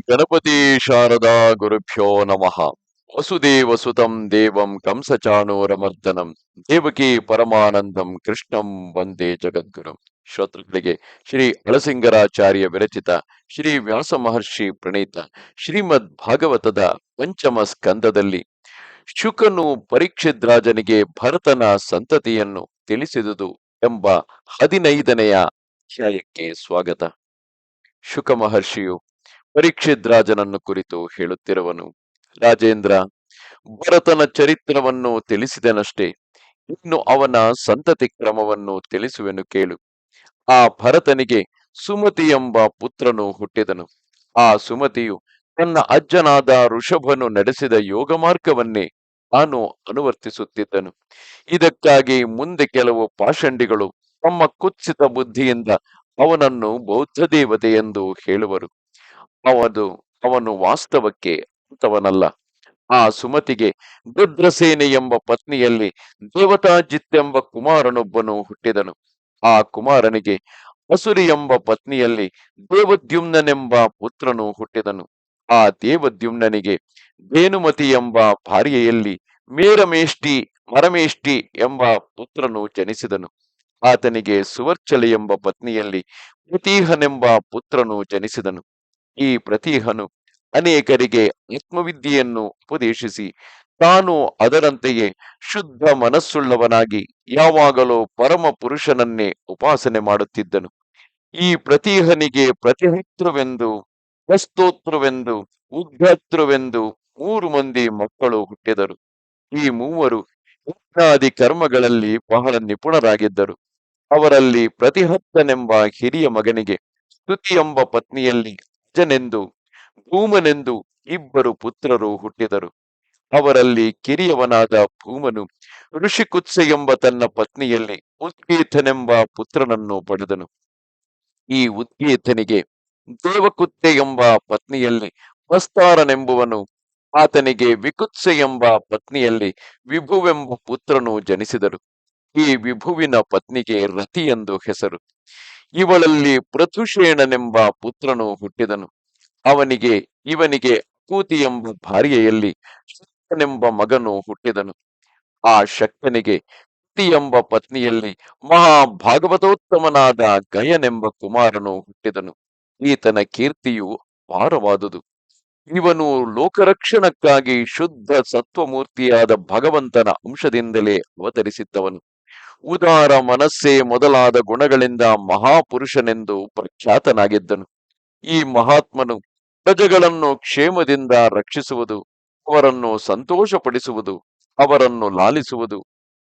ಗಣಪತಿ ಶಾರದಾ ಗುರುಭ್ಯೋ ನಮಃ. ವಸುದೇವ ಸುತಂ ದೇವಂ ಕಂಸಚಾಣೂರಮರ್ದನಂ ದೇವಕಿ ಪರಮಾನಂದಂ ಕೃಷ್ಣಂ ವಂದೇ ಜಗದ್ಗುರು. ಶ್ರೋತೃಗಳಿಗೆ ಶ್ರೀ ಅಳಸಿಂಗರಾಚಾರ್ಯ ವಿರಚಿತ ಶ್ರೀ ವ್ಯಾಸ ಮಹರ್ಷಿ ಪ್ರಣೀತ ಶ್ರೀಮದ್ ಭಾಗವತದ ಪಂಚಮ ಸ್ಕಂದದಲ್ಲಿ ಶುಕನು ಪರೀಕ್ಷಿದ್ರಾಜನಿಗೆ ಭರತನ ಸಂತತಿಯನ್ನು ತಿಳಿಸಿದುದು ಎಂಬ ಹದಿನೈದನೆಯ ಅಧ್ಯಾಯಕ್ಕೆ ಸ್ವಾಗತ. ಶುಕ ಮಹರ್ಷಿಯು ಪರೀಕ್ಷಿದ್ರಾಜನನ್ನು ಕುರಿತು ಹೇಳುತ್ತಿರುವನು. ರಾಜೇಂದ್ರ, ಭರತನ ಚರಿತ್ರವನ್ನು ತಿಳಿಸಿದನಷ್ಟೇ, ಇನ್ನು ಅವನ ಸಂತತಿ ಕ್ರಮವನ್ನು ತಿಳಿಸುವೆನು ಕೇಳು. ಆ ಭರತನಿಗೆ ಸುಮತಿ ಎಂಬ ಪುತ್ರನು ಹುಟ್ಟಿದನು. ಆ ಸುಮತಿಯು ತನ್ನ ಅಜ್ಜನಾದ ಋಷಭನು ನಡೆಸಿದ ಯೋಗ ಮಾರ್ಗವನ್ನೇ ತಾನು ಅನುವರ್ತಿಸುತ್ತಿದ್ದನು. ಇದಕ್ಕಾಗಿ ಮುಂದೆ ಕೆಲವು ಪಾಷಂಡಿಗಳು ತಮ್ಮ ಕುತ್ಸಿತ ಬುದ್ಧಿಯಿಂದ ಅವನನ್ನು ಬೌದ್ಧ ದೇವತೆ ಎಂದು ಹೇಳುವರು. ಅವನು ಅವನು ವಾಸ್ತವಕ್ಕೆ ಅಂತವನಲ್ಲ ಆ ಸುಮತಿಗೆ ರುದ್ರಸೇನೆ ಎಂಬ ಪತ್ನಿಯಲ್ಲಿ ದೇವತಾಜಿತ್ ಎಂಬ ಕುಮಾರನೊಬ್ಬನು ಹುಟ್ಟಿದನು. ಆ ಕುಮಾರನಿಗೆ ಅಸುರಿ ಎಂಬ ಪತ್ನಿಯಲ್ಲಿ ದೇವದ್ಯುಮ್ನನೆಂಬ ಪುತ್ರನು ಹುಟ್ಟಿದನು. ಆ ದೇವದ್ಯುಮ್ನನಿಗೆ ಧೇನುಮತಿ ಎಂಬ ಭಾರ್ಯೆಯಲ್ಲಿ ಮೇರಮೇಷ್ಟಿ ಮರಮೇಷ್ಟಿ ಎಂಬ ಪುತ್ರನು ಜನಿಸಿದನು. ಆತನಿಗೆ ಸುವರ್ಚಲೆ ಎಂಬ ಪತ್ನಿಯಲ್ಲಿ ಪ್ರತೀಹನೆಂಬ ಪುತ್ರನು ಜನಿಸಿದನು. ಈ ಪ್ರತಿಹನು ಅನೇಕರಿಗೆ ಆತ್ಮವಿದ್ಯೆಯನ್ನು ಉಪದೇಶಿಸಿ, ತಾನು ಅದರಂತೆಯೇ ಶುದ್ಧ ಮನಸ್ಸುಳ್ಳವನಾಗಿ ಯಾವಾಗಲೂ ಪರಮ ಪುರುಷನನ್ನೇ ಉಪಾಸನೆ ಮಾಡುತ್ತಿದ್ದನು. ಈ ಪ್ರತಿಹನಿಗೆ ಪ್ರತಿಹತ್ರವೆಂದು, ಪ್ರಸ್ತೋತ್ರವೆಂದು ಉದ್ಧತ್ರುವೆಂದು ಮೂರು ಮಂದಿ ಮಕ್ಕಳು ಹುಟ್ಟಿದರು. ಈ ಮೂವರು ಯಜ್ಞಾದಿ ಕರ್ಮಗಳಲ್ಲಿ ಬಹಳ ನಿಪುಣರಾಗಿದ್ದರು. ಅವರಲ್ಲಿ ಪ್ರತಿಹತ್ತನೆಂಬ ಹಿರಿಯ ಮಗನಿಗೆ ಸ್ತುತಿ ಎಂಬ ಪತ್ನಿಯಲ್ಲಿ ಅಜನೆಂದು ಭೂಮನೆಂದು ಇಬ್ಬರು ಪುತ್ರರು ಹುಟ್ಟಿದರು. ಅವರಲ್ಲಿ ಕಿರಿಯವನಾದ ಭೂಮನು ಋಷಿಕುತ್ಸೆ ಎಂಬ ತನ್ನ ಪತ್ನಿಯಲ್ಲಿ ಉದ್ಗೀತನೆಂಬ ಪುತ್ರನನ್ನು ಪಡೆದನು. ಈ ಉದ್ಗೀತನಿಗೆ ದೇವಕುತ್ತೆ ಎಂಬ ಪತ್ನಿಯಲ್ಲಿ ಮಸ್ತಾರನೆಂಬುವನು, ಆತನಿಗೆ ವಿಕುತ್ಸೆ ಎಂಬ ಪತ್ನಿಯಲ್ಲಿ ವಿಭುವೆಂಬ ಪುತ್ರನು ಜನಿಸಿದರು. ಈ ವಿಭುವಿನ ಪತ್ನಿಗೆ ರತಿ ಎಂದು ಹೆಸರು. ಇವಳಲ್ಲಿ ಪೃಥುಷೇಣನೆಂಬ ಪುತ್ರನು ಹುಟ್ಟಿದನು. ಅವನಿಗೆ, ಇವನಿಗೆ ಕೂತಿ ಎಂಬ ಭಾರ್ಯೆಯಲ್ಲಿ ಶಕ್ತನೆಂಬ ಮಗನು ಹುಟ್ಟಿದನು. ಆ ಶಕ್ತನಿಗೆ ಕುತಿ ಎಂಬ ಪತ್ನಿಯಲ್ಲಿ ಮಹಾಭಾಗವತೋತ್ತಮನಾದ ಗಯನೆಂಬ ಕುಮಾರನು ಹುಟ್ಟಿದನು. ಈತನ ಕೀರ್ತಿಯು ಅಪಾರವಾದುದು ಇವನು ಲೋಕರಕ್ಷಣಕ್ಕಾಗಿ ಶುದ್ಧ ಸತ್ವಮೂರ್ತಿಯಾದ ಭಗವಂತನ ಅಂಶದಿಂದಲೇ ಅವತರಿಸಿದ್ದವನು. ಉದಾರ ಮನಸ್ಸೇ ಮೊದಲಾದ ಗುಣಗಳಿಂದ ಮಹಾಪುರುಷನೆಂದು ಪ್ರಖ್ಯಾತನಾಗಿದ್ದನು. ಈ ಮಹಾತ್ಮನು ಪ್ರಜೆಗಳನ್ನು ಕ್ಷೇಮದಿಂದ ರಕ್ಷಿಸುವುದು, ಅವರನ್ನು ಸಂತೋಷಪಡಿಸುವುದು, ಅವರನ್ನು ಲಾಲಿಸುವುದು,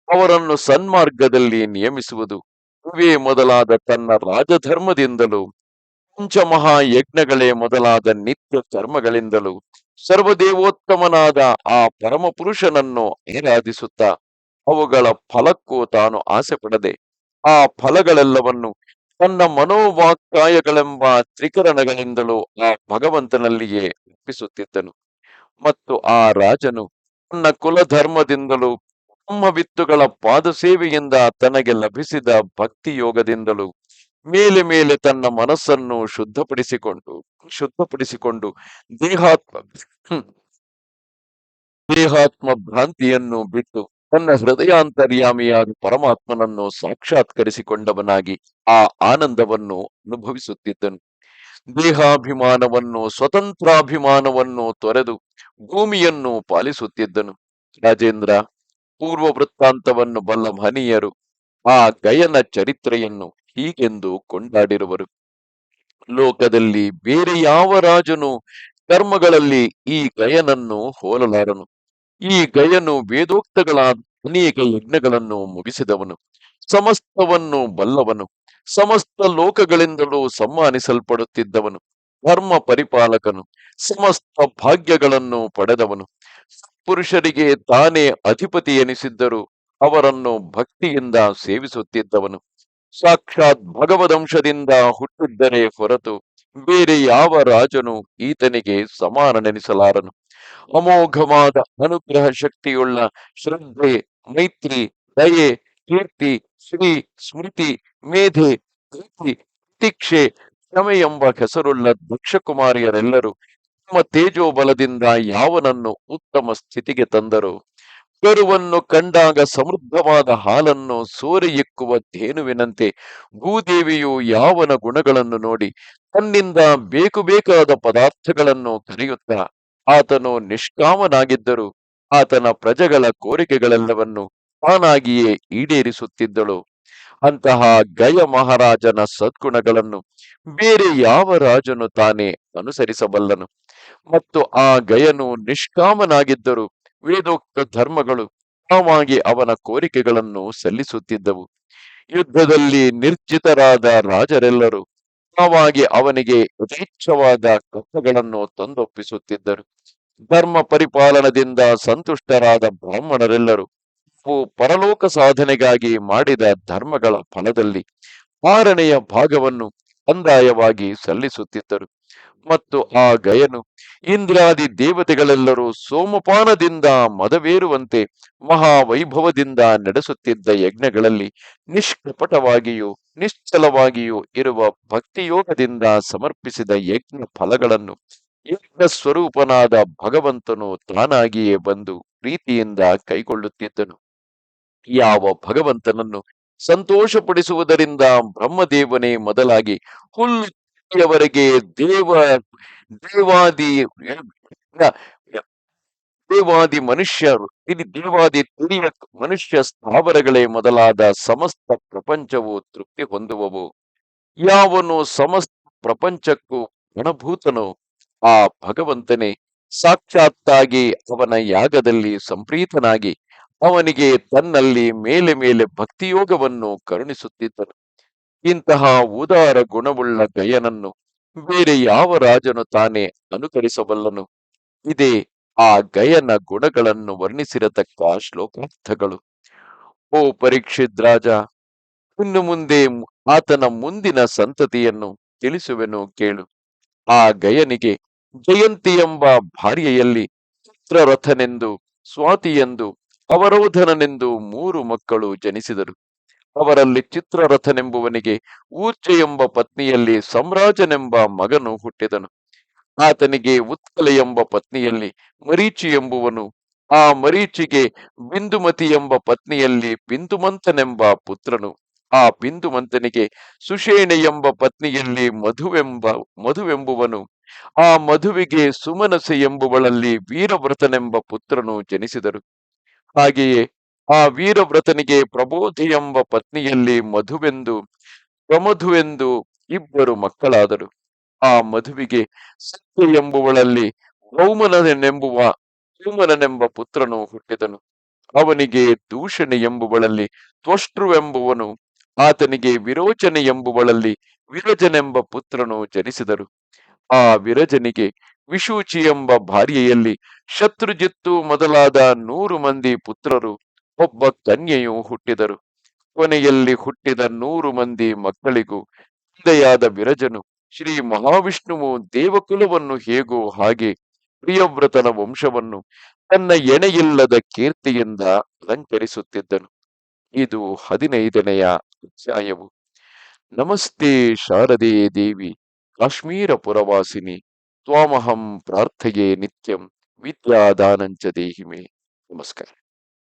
ಅವರನ್ನು ಸನ್ಮಾರ್ಗದಲ್ಲಿ ನಿಯಮಿಸುವುದು, ಇವೇ ಮೊದಲಾದ ತನ್ನ ರಾಜಧರ್ಮದಿಂದಲೂ, ಪಂಚಮಹಾಯಜ್ಞಗಳೇ ಮೊದಲಾದ ನಿತ್ಯ ಕರ್ಮಗಳಿಂದಲೂ ಸರ್ವದೇವೋತ್ತಮನಾದ ಆ ಪರಮಪುರುಷನನ್ನು ಆರಾಧಿಸುತ್ತಾ ಅವುಗಳ ಫಲಕ್ಕೂ ತಾನು ಆಸೆ ಪಡದೆ ಆ ಫಲಗಳೆಲ್ಲವನ್ನು ತನ್ನ ಮನೋವಾಕ್ಕಾಯಗಳೆಂಬ ತ್ರಿಕರಣಗಳಿಂದಲೂ ಆ ಭಗವಂತನಲ್ಲಿಯೇ ಒಪ್ಪಿಸುತ್ತಿದ್ದನು ಮತ್ತು ಆ ರಾಜನು ತನ್ನ ಕುಲಧರ್ಮದಿಂದಲೂ ಬ್ರಹ್ಮವಿತ್ತುಗಳ ಪಾದಸೇವೆಯಿಂದ ತನಗೆ ಲಭಿಸಿದ ಭಕ್ತಿ ಯೋಗದಿಂದಲೂ ಮೇಲೆ ಮೇಲೆ ತನ್ನ ಮನಸ್ಸನ್ನು ಶುದ್ಧಪಡಿಸಿಕೊಂಡು ಶುದ್ಧಪಡಿಸಿಕೊಂಡು ದೇಹಾತ್ಮ. ದೇಹಾತ್ಮ ಭ್ರಾಂತಿಯನ್ನು ಬಿಟ್ಟು ತನ್ನ ಹೃದಯಾಂತರ್ಯಾಮಿಯಾದ ಪರಮಾತ್ಮನನ್ನು ಸಾಕ್ಷಾತ್ಕರಿಸಿಕೊಂಡವನಾಗಿ ಆ ಆನಂದವನ್ನು ಅನುಭವಿಸುತ್ತಿದ್ದನು. ದೇಹಾಭಿಮಾನವನ್ನು, ಸ್ವತಂತ್ರಾಭಿಮಾನವನ್ನು ತೊರೆದು ಭೂಮಿಯನ್ನು ಪಾಲಿಸುತ್ತಿದ್ದನು. ರಾಜೇಂದ್ರ, ಪೂರ್ವ ವೃತ್ತಾಂತವನ್ನು ಬಲ್ಲ ಮಹನೀಯರು ಆ ಗಯನ ಚರಿತ್ರೆಯನ್ನು ಹೀಗೆಂದು ಕೊಂಡಾಡಿರುವರು. ಲೋಕದಲ್ಲಿ ಬೇರೆ ಯಾವ ರಾಜನು ಕರ್ಮಗಳಲ್ಲಿ ಈ ಗಯನನ್ನು ಹೋಲಲಾರನು? ಈ ಗಯನು ವೇದೋಕ್ತಗಳ ಅನೇಕ ಯಜ್ಞಗಳನ್ನು ಮುಗಿಸಿದವನು. ಸಮಸ್ತವನ್ನು ಬಲ್ಲವನು. ಸಮಸ್ತ ಲೋಕಗಳಿಂದಲೂ ಸಮ್ಮಾನಿಸಲ್ಪಡುತ್ತಿದ್ದವನು. ಧರ್ಮ ಪರಿಪಾಲಕನು. ಸಮಸ್ತ ಭಾಗ್ಯಗಳನ್ನು ಪಡೆದವನು. ಪುರುಷರಿಗೆ ತಾನೇ ಅಧಿಪತಿ ಎನಿಸಿದ್ದರೂ ಅವರನ್ನು ಭಕ್ತಿಯಿಂದ ಸೇವಿಸುತ್ತಿದ್ದವನು. ಸಾಕ್ಷಾತ್ ಭಗವದಂಶದಿಂದ ಹುಟ್ಟಿದ್ದರೆ ಹೊರತು ಬೇರೆ ಯಾವ ರಾಜನು ಈತನಿಗೆ ಸಮಾನನೆನಿಸಲಾರನು. ಅಮೋಘವಾದ ಅನುಗ್ರಹ ಶಕ್ತಿಯುಳ್ಳ ಶ್ರದ್ಧೆ, ಮೈತ್ರಿ, ದಯೆ, ಕೀರ್ತಿ, ಶ್ರೀ, ಸ್ಮೃತಿ, ಮೇಧೆ ಕೃತಿ ಪ್ರತೀಕ್ಷೆ ಕ್ಷಮೆ ಎಂಬ ಹೆಸರುಳ್ಳ ದಕ್ಷಕುಮಾರಿಯರೆಲ್ಲರೂ ತಮ್ಮ ತೇಜೋಬಲದಿಂದ ಯಾವನನ್ನು ಉತ್ತಮ ಸ್ಥಿತಿಗೆ ತಂದರು? ಕರುವನ್ನು ಕಂಡಾಗ ಸಮೃದ್ಧವಾದ ಹಾಲನ್ನು ಸೋರೆ ಇಕ್ಕುವ ಧೇನುವಿನಂತೆ ಭೂದೇವಿಯು ಯಾವನ ಗುಣಗಳನ್ನು ನೋಡಿ ತನ್ನಿಂದ ಬೇಕು ಬೇಕಾದ ಪದಾರ್ಥಗಳನ್ನು ಕರೆಯುತ್ತಾ ಆತನು ನಿಷ್ಕಾಮನಾಗಿದ್ದರೂ ಆತನ ಪ್ರಜೆಗಳ ಕೋರಿಕೆಗಳೆಲ್ಲವನ್ನು ತಾನಾಗಿಯೇ ಈಡೇರಿಸುತ್ತಿದ್ದಳು. ಅಂತಹ ಗಯ ಮಹಾರಾಜನ ಸದ್ಗುಣಗಳನ್ನು ಬೇರೆ ಯಾವ ರಾಜನು ತಾನೇ ಅನುಸರಿಸಬಲ್ಲನು. ಮತ್ತು ಆ ಗಯನು ನಿಷ್ಕಾಮನಾಗಿದ್ದರೂ ವೇದೋಕ್ತ ಧರ್ಮಗಳು ತಾವಾಗಿ ಅವನ ಕೋರಿಕೆಗಳನ್ನು ಸಲ್ಲಿಸುತ್ತಿದ್ದವು. ಯುದ್ಧದಲ್ಲಿ ನಿರ್ಜಿತರಾದ ರಾಜರೆಲ್ಲರೂ ತಾವಾಗಿ ಅವನಿಗೆ ಯಥೇಚ್ಛವಾದ ಕಥಗಳನ್ನು ತಂದೊಪ್ಪಿಸುತ್ತಿದ್ದರು. ಧರ್ಮ ಪರಿಪಾಲನದಿಂದ ಸಂತುಷ್ಟರಾದ ಬ್ರಾಹ್ಮಣರೆಲ್ಲರೂ ಪರಲೋಕ ಸಾಧನೆಗಾಗಿ ಮಾಡಿದ ಧರ್ಮಗಳ ಫಲದಲ್ಲಿ ಆರನೆಯ ಭಾಗವನ್ನು ಕಂದಾಯವಾಗಿ ಸಲ್ಲಿಸುತ್ತಿದ್ದರು. ಮತ್ತು ಆ ಗಯನು ಇಂದ್ರಾದಿ ದೇವತೆಗಳೆಲ್ಲರೂ ಸೋಮಪಾನದಿಂದ ಮದವೇರುವಂತೆ ಮಹಾವೈಭವದಿಂದ ನಡೆಸುತ್ತಿದ್ದ ಯಜ್ಞಗಳಲ್ಲಿ ನಿಷ್ಕಪಟವಾಗಿಯೂ ನಿಶ್ಚಲವಾಗಿಯೂ ಇರುವ ಭಕ್ತಿಯೋಗದಿಂದ ಸಮರ್ಪಿಸಿದ ಯಜ್ಞ ಫಲಗಳನ್ನು ಯಜ್ಞ ಸ್ವರೂಪನಾದ ಭಗವಂತನು ತಾನಾಗಿಯೇ ಬಂದು ಪ್ರೀತಿಯಿಂದ ಕೈಗೊಳ್ಳುತ್ತಿದ್ದನು. ಯಾವ ಭಗವಂತನನ್ನು ಸಂತೋಷಪಡಿಸುವುದರಿಂದ ಬ್ರಹ್ಮದೇವನೇ ಮೊದಲಾಗಿ ಹುಲ್ಲುವರೆಗೆ ದೇವ, ದೇವಾದಿ ದೇವಾದಿ ಮನುಷ್ಯರು ಇಲ್ಲಿ ದೇವಾದಿ ತಿಳಿಯ ಮನುಷ್ಯ ಸ್ಥಾವರಗಳೇ ಮೊದಲಾದ ಸಮಸ್ತ ಪ್ರಪಂಚವು ತೃಪ್ತಿ ಹೊಂದುವವು. ಯಾವನು ಸಮಸ್ತ ಪ್ರಪಂಚಕ್ಕೂ ಗಣಭೂತನೋ ಆ ಭಗವಂತನೇ ಸಾಕ್ಷಾತ್ತಾಗಿ ಅವನ ಯಾಗದಲ್ಲಿ ಸಂಪ್ರೀತನಾಗಿ ಅವನಿಗೆ ತನ್ನಲ್ಲಿ ಮೇಲೆ ಮೇಲೆ ಭಕ್ತಿಯೋಗವನ್ನು ಕರುಣಿಸುತ್ತಿದ್ದನು. ಇಂತಹ ಉದಾರ ಗುಣವುಳ್ಳ ಗಯನನ್ನು ಬೇರೆ ಯಾವ ರಾಜನು ತಾನೇ ಅನುಕರಿಸಬಲ್ಲನು? ಇದೇ ಆ ಗಯನ ಗುಣಗಳನ್ನು ವರ್ಣಿಸಿರತಕ್ಕ ಶ್ಲೋಕಾರ್ಥಗಳು. ಓ ಪರೀಕ್ಷಿತ್ ರಾಜ, ಇನ್ನು ಮುಂದೆ ಆತನ ಮುಂದಿನ ಸಂತತಿಯನ್ನು ತಿಳಿಸುವೆನು ಕೇಳು. ಆ ಗಯನಿಗೆ ಜಯಂತಿ ಎಂಬ ಭಾರ್ಯೆಯಲ್ಲಿ ಚಿತ್ರರಥನೆಂದು, ಸ್ವಾತಿಯೆಂದು, ಅವರೋಧನನೆಂದು ಮೂರು ಮಕ್ಕಳು ಜನಿಸಿದರು. ಅವರಲ್ಲಿ ಚಿತ್ರರಥನೆಂಬುವನಿಗೆ ಊರ್ಜೆ ಎಂಬ ಪತ್ನಿಯಲ್ಲಿ ಸಮ್ರಾಜನೆಂಬ ಮಗನು ಹುಟ್ಟಿದನು. ಆತನಿಗೆ ಉತ್ಕಲ ಎಂಬ ಪತ್ನಿಯಲ್ಲಿ ಮರೀಚಿ ಎಂಬುವನು, ಆ ಮರೀಚಿಗೆ ಬಿಂದುಮತಿ ಎಂಬ ಪತ್ನಿಯಲ್ಲಿ ಬಿಂದುಮಂತನೆಂಬ ಪುತ್ರನು, ಆ ಬಿಂದುಮಂತನಿಗೆ ಸುಷೇಣೆ ಎಂಬ ಪತ್ನಿಯಲ್ಲಿ ಮಧುವೆಂಬ, ಮಧುವೆಂಬುವನು, ಆ ಮಧುವಿಗೆ ಸುಮನಸೆ ಎಂಬುವಳಲ್ಲಿ ವೀರವ್ರತನೆಂಬ ಪುತ್ರನು ಜನಿಸಿದರು. ಹಾಗೆಯೇ ಆ ವೀರವ್ರತನಿಗೆ ಪ್ರಬೋಧಿ ಎಂಬ ಪತ್ನಿಯಲ್ಲಿ ಮಧುವೆಂದು, ಪ್ರಮಧುವೆಂದು ಇಬ್ಬರು ಮಕ್ಕಳಾದರು. ಆ ಮಧುವಿಗೆ ಸತ್ಯ ಎಂಬುವಳಲ್ಲಿ ಗೌಮನನೆಂಬುವ ಸುಮನನೆಂಬ ಪುತ್ರನು ಹುಟ್ಟಿದನು. ಅವನಿಗೆ ದೂಷಣೆ ಎಂಬುವಳಲ್ಲಿ ತ್ವಷ್ಟೃವೆಂಬುವನು ಆತನಿಗೆ ವಿರೋಚನೆ ಎಂಬುವಳಲ್ಲಿ ವಿರಜನೆಂಬ ಪುತ್ರನು ಜನಿಸಿದರು. ಆ ವಿರಜನಿಗೆ ವಿಶೂಚಿ ಎಂಬ ಭಾರ್ಯೆಯಲ್ಲಿ ಶತ್ರುಜಿತ್ತು ಮೊದಲಾದ ನೂರು ಮಂದಿ ಪುತ್ರರು ಒಬ್ಬ ಕನ್ಯೆಯು ಹುಟ್ಟಿದರು. ಕೊನೆಯಲ್ಲಿ ಹುಟ್ಟಿದ ನೂರು ಮಂದಿ ಮಕ್ಕಳಿಗೂ ತಂದೆಯಾದ ವಿರಜನು ಶ್ರೀ ಮಹಾವಿಷ್ಣುವು ದೇವಕುಲವನ್ನು ಹೇಗೋ ಹಾಗೆ ಪ್ರಿಯವ್ರತನ ವಂಶವನ್ನು ತನ್ನ ಎಣೆಯಿಲ್ಲದ ಕೀರ್ತಿಯಿಂದ ಅಲಂಕರಿಸುತ್ತಿದ್ದನು. ಇದು ಹದಿನೈದನೆಯ ಅಧ್ಯಾಯವು. ನಮಸ್ತೆ ಶಾರದೆ ದೇವಿ ಕಾಶ್ಮೀರ ಪುರವಾಸಿನಿ ತ್ವಾಮಹಂ ಪ್ರಾರ್ಥೆಯೇ ನಿತ್ಯಂ ವಿದ್ಯಾದಾನಂಚ ದೇಹಿಮೆ. ನಮಸ್ಕಾರ.